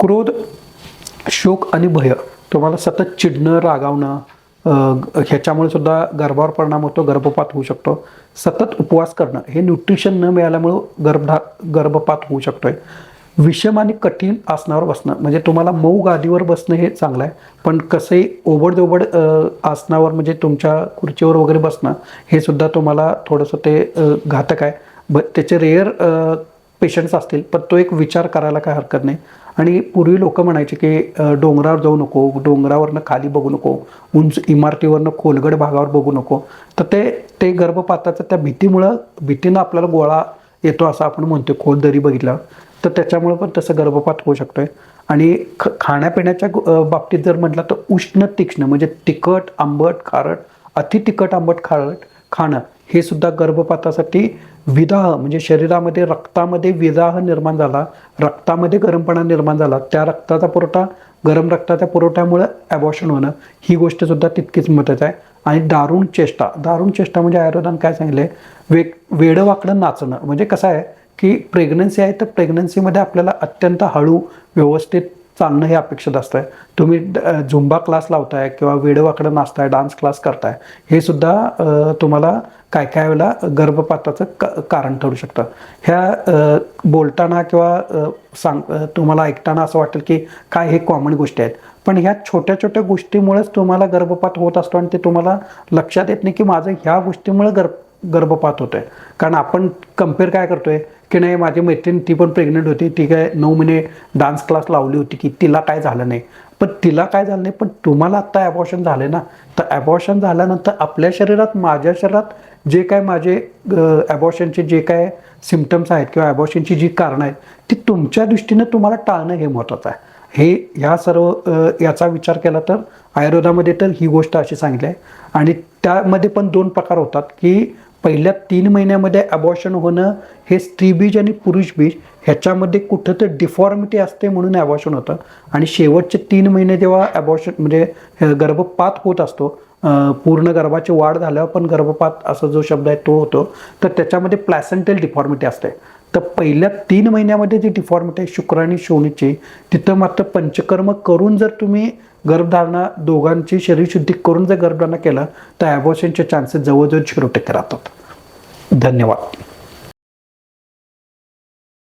क्रोध शोक आणि भय. तुम्हाला सतत चिडणं रागावणं ह्याच्यामुळे सुद्धा गर्भावर परिणाम होतो गर्भपात होऊ शकतो. सतत उपवास करणं हे न्यूट्रिशन न मिळाल्यामुळं गर्भधा गर्भपात होऊ शकतोय. विषम आणि कठीण आसनावर बसणं म्हणजे तुम्हाला मऊ गादीवर बसणं हे चांगलं आहे. पण कसंही ओबड आसनावर म्हणजे तुमच्या खुर्चीवर वगैरे बसणं हे सुद्धा तुम्हाला थोडंसं ते घातक आहे. ब त्याचे रेअर पेशंट्स असतील पण तो एक विचार करायला काय हरकत नाही. आणि पूर्वी लोक म्हणायचे की डोंगरावर जाऊ नको डोंगरावरनं खाली बघू नको उंच इमारतीवरनं खोलगड भागावर बघू नको. तर ते ते गर्भपाताचं त्या भीतीमुळं भीतीनं आपल्याला गोळा येतो असं आपण म्हणतो खोल दरी बघितला. तर त्याच्यामुळं पण तसं गर्भपात होऊ शकतोय. आणि ख खाण्यापिण्याच्या बाबतीत जर म्हटलं तर उष्ण तीक्ष्ण म्हणजे तिखट आंबट खारट अति तिखट आंबट खारट खाणं हे सुद्धा गर्भपातासाठी विदाह म्हणजे शरीरामध्ये रक्तामध्ये विदाह निर्माण झाला रक्तामध्ये गरमपणा निर्माण झाला त्या रक्ताचा पुरवठा गरम रक्ताच्या पुरवठ्यामुळे ॲबॉशन होणं ही गोष्ट सुद्धा तितकीच महत्त्वाची आहे. आणि दारुण चेष्टा दारुण चेष्टा म्हणजे आयुर्वेदान काय सांगितलं वेग वेडं वाकडं नाचणं म्हणजे कसं आहे की प्रेग्नन्सी आहे तर प्रेग्नन्सीमध्ये आपल्याला अत्यंत हळू व्यवस्थित चालणं हे अपेक्षित असतं तुम्ही ड- झुंबा क्लास लावताय किंवा वेडवाकडं नाचताय डान्स क्लास करताय हे सुद्धा तुम्हाला काय काय वेळेला गर्भपाताचं क- कारण ठरू शकतं. ह्या बोलताना किंवा सांग तुम्हाला ऐकताना असं वाटेल की काय हे कॉमन गोष्टी आहेत. पण ह्या छोट्या छोट्या गोष्टीमुळेच तुम्हाला गर्भपात होत असतो आणि ते तुम्हाला लक्षात येत नाही की माझं ह्या गोष्टीमुळे गर्भ गर्भपात होतोय. कारण आपण कंपेअर काय करतोय? की नाही माझी मैत्रीण ती पण प्रेग्नंट होती. ती काय नऊ महिने डान्स क्लास लावली होती की तिला काय झालं नाही. पण तिला काय झालं नाही पण तुम्हाला आत्ता ॲबॉर्शन झाले ना? तर ॲबॉर्शन झाल्यानंतर आपल्या शरीरात माझ्या शरीरात जे काय माझे ॲबॉर्शनचे जे काय सिमटम्स आहेत किंवा ॲबॉर्शनची जी कारणं आहेत ती तुमच्या दृष्टीनं तुम्हाला टाळणं हे महत्त्वाचं आहे. हे ह्या सर्व याचा विचार केला तर आयुर्वेदामध्ये तर ही गोष्ट अशी सांगितली आहे. आणि त्यामध्ये पण दोन प्रकार होतात की पहिल्या तीन महिन्यामध्ये अबॉर्शन होणं हे स्त्रीबीज आणि पुरुषबीज ह्याच्यामध्ये कुठं तर डिफॉर्मिटी असते म्हणून अबॉर्शन होतं. आणि शेवटचे तीन महिने जेव्हा अबॉर्शन म्हणजे गर्भपात होत असतो पूर्ण गर्भाची वाढ झाल्यावर पण गर्भपात असा जो शब्द आहे तो होतो. तर त्याच्यामध्ये प्लॅसेंटल डिफॉर्मिटी असते. तर पहिल्या तीन महिन्यामध्ये जी डिफॉर्मिटी आहे शुक्र आणि शोणीची तिथं मात्र पंचकर्म करून जर तुम्ही गर्भधारणा दोघांची शरीरशुद्धी करून जर गर्भधारणा केला तर ॲबॉर्शनचे चान्सेस जवळजवळ झिरो टक्के राहतात. धन्यवाद.